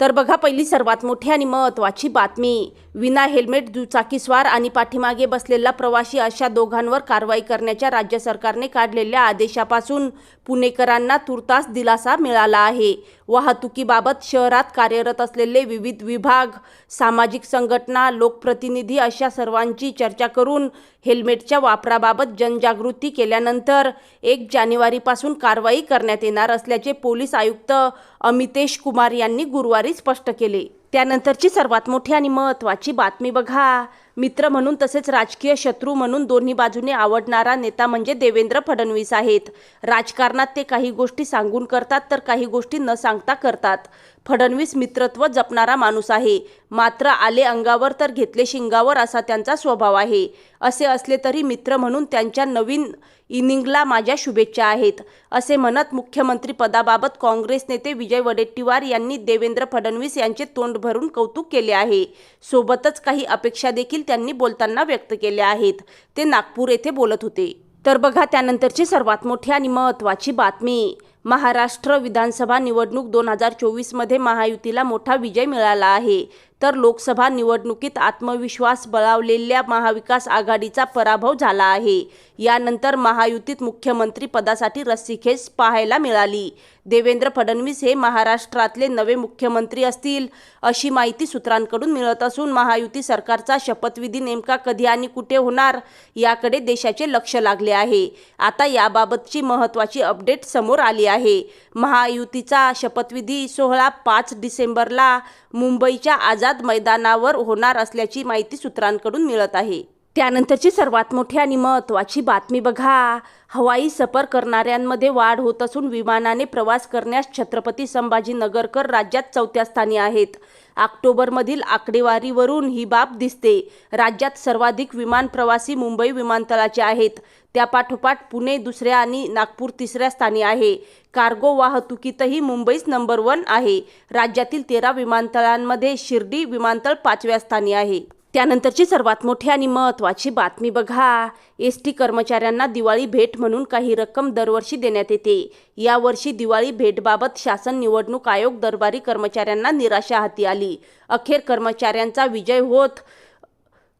तर बघा पहिली सर्वात मोठी आणि महत्त्वाची बातमी. विना हेल्मेट दुचाकीस्वार आणि पाठीमागे बसलेला प्रवासी अशा दोघांवर कारवाई करण्याच्या राज्य सरकारने काढलेल्या आदेशापासून पुणेकरांना तुर्तास दिलासा मिळाला आहे. वाहतुकीबाबत शहरात कार्यरत असलेले विविध विभाग सामाजिक संघटना लोकप्रतिनिधी अशा सर्वांची चर्चा करून हेल्मेटच्या वापराबाबत जनजागृती केल्यानंतर एक जानेवारीपासून कारवाई करण्यात येणार असल्याचे पोलीस आयुक्त अमितेश कुमार यांनी गुरुवारी स्पष्ट केले. त्यानंतरची सर्वात मोठी आणि महत्त्वाची बातमी बघा. मित्र म्हणून तसेच राजकीय शत्रू म्हणून दोन्ही बाजूने आवडणारा नेता म्हणजे देवेंद्र फडणवीस आहेत. राजकारणात ते काही गोष्टी सांगून करतात तर काही गोष्टी न सांगता करतात. फडणवीस मित्रत्व जपणारा माणूस आहे. मात्र आले अंगावर तर घेतले शिंगावर असा त्यांचा स्वभाव आहे. असे असले तरी मित्र म्हणून त्यांच्या नवीन इनिंगला माझ्या शुभेच्छा आहेत. असे म्हणत मुख्यमंत्री पदाबाबत काँग्रेस नेते विजय वडेट्टीवार यांनी देवेंद्र फडणवीस यांचे तोंड भरून कौतुक केले आहे. सोबतच काही अपेक्षा देखील त्यांनी बोलताना व्यक्त केल्या आहेत. ते नागपूर येथे बोलत होते. तर बघा त्यानंतरची सर्वात मोठी आणि महत्त्वाची बातमी. महाराष्ट्र विधानसभा निवडणूक दोन हजार चोवीसमध्ये महायुतीला मोठा विजय मिळाला आहे. तर लोकसभा निवडणुकीत आत्मविश्वास बळावलेल्या महाविकास आघाडीचा पराभव झाला आहे. यानंतर महायुतीत मुख्यमंत्री पदासाठी रस्सीखेच पाहायला मिळाली. देवेंद्र फडणवीस हे महाराष्ट्रातले नवे मुख्यमंत्री असतील अशी माहिती सूत्रांकडून मिळत असून महायुती सरकारचा शपथविधी नेमका कधी आणि कुठे होणार याकडे देशाचे लक्ष लागले आहे. आता याबाबतची महत्त्वाची अपडेट समोर आली आहे. महायुतीचा शपथविधी सोहळा पाच डिसेंबरला मुंबईच्या आझाद आझाद मैदानावर होणार असल्याची माहिती सूत्रांकडून मिळत आहे. त्यानंतरची सर्वात मोठी आणि महत्त्वाची बातमी बघा. हवाई सफर करणाऱ्यांमध्ये वाढ होत असून विमानाने प्रवास करण्यास छत्रपती संभाजीनगरकर राज्यात चौथ्या स्थानी आहेत. ऑक्टोबरमधील आकडेवारीवरून ही बाब दिसते. राज्यात सर्वाधिक विमान प्रवासी मुंबई विमानतळाचे आहेत. त्यापाठोपाठ पुणे दुसऱ्या आणि नागपूर तिसऱ्या स्थानी आहे. कार्गो वाहतुकीतही मुंबईच नंबर वन आहे. राज्यातील तेरा विमानतळांमध्ये शिर्डी विमानतळ पाचव्या स्थानी आहे. त्यानंतरची सर्वात मोठी आणि महत्त्वाची बातमी बघा. एस टी कर्मचाऱ्यांना दिवाळी भेट म्हणून काही रक्कम दरवर्षी देण्यात येते. यावर्षी दिवाळी भेटबाबत शासन निवडणूक आयोग दरबारी कर्मचाऱ्यांना निराशा हाती आली. अखेर कर्मचाऱ्यांचा विजय होत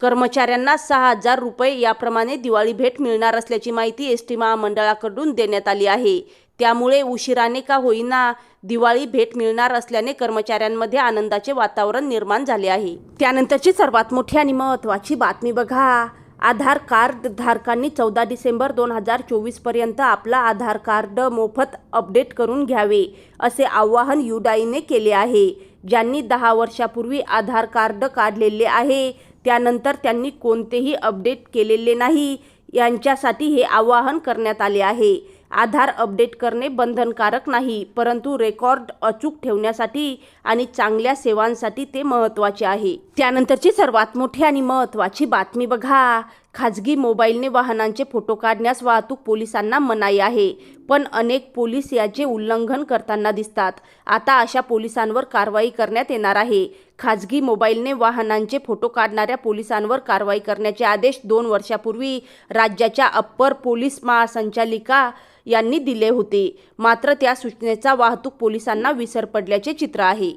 कर्मचाऱ्यांना सहा हजार रुपये याप्रमाणे दिवाळी भेट मिळणार असल्याची माहिती एस टी महामंडळाकडून देण्यात आली आहे. त्यामुळे उशिराने का होईना दिवाळी भेट मिळणार असल्याने कर्मचाऱ्यांमध्ये आनंदाचे वातावरण निर्माण झाले आहे. त्यानंतरची सर्वात मोठी आणि महत्त्वाची बातमी बघा. आधार कार्ड धारकांनी चौदा डिसेंबर दोन हजार चोवीसपर्यंत आपला आधार कार्ड मोफत अपडेट करून घ्यावे असे आवाहन युडाईने केले आहे. ज्यांनी दहा वर्षापूर्वी आधार कार्ड काढलेले आहे त्यानंतर त्यांनी कोणतेही अपडेट केलेले नाही. यांच्यासाठी हे आवाहन करण्यात आले आहे. आधार अपडेट करणे बंधनकारक नाही परंतु रेकॉर्ड अचूक ठेवण्यासाठी आणि चांगल्या सेवांसाठी ते महत्त्वाचे आहे. त्यानंतरची सर्वात मोठी आणि महत्त्वाची बातमी बघा. खाजगी मोबाईलने वाहनांचे फोटो काढण्यास वाहतूक पोलिसांना मनाई आहे. पण अनेक पोलीस याचे उल्लंघन करताना दिसतात. आता अशा पोलिसांवर कारवाई करण्यात येणार आहे. खाजगी मोबाईलने वाहनांचे फोटो काढणाऱ्या पोलिसांवर कारवाई करण्याचे आदेश दोन वर्षापूर्वी राज्याच्या अप्पर पोलीस महासंचालिका यांनी दिले होते. मात्र त्या सूचनेचा वाहतूक पोलिसांना विसर पडल्याचे चित्र आहे.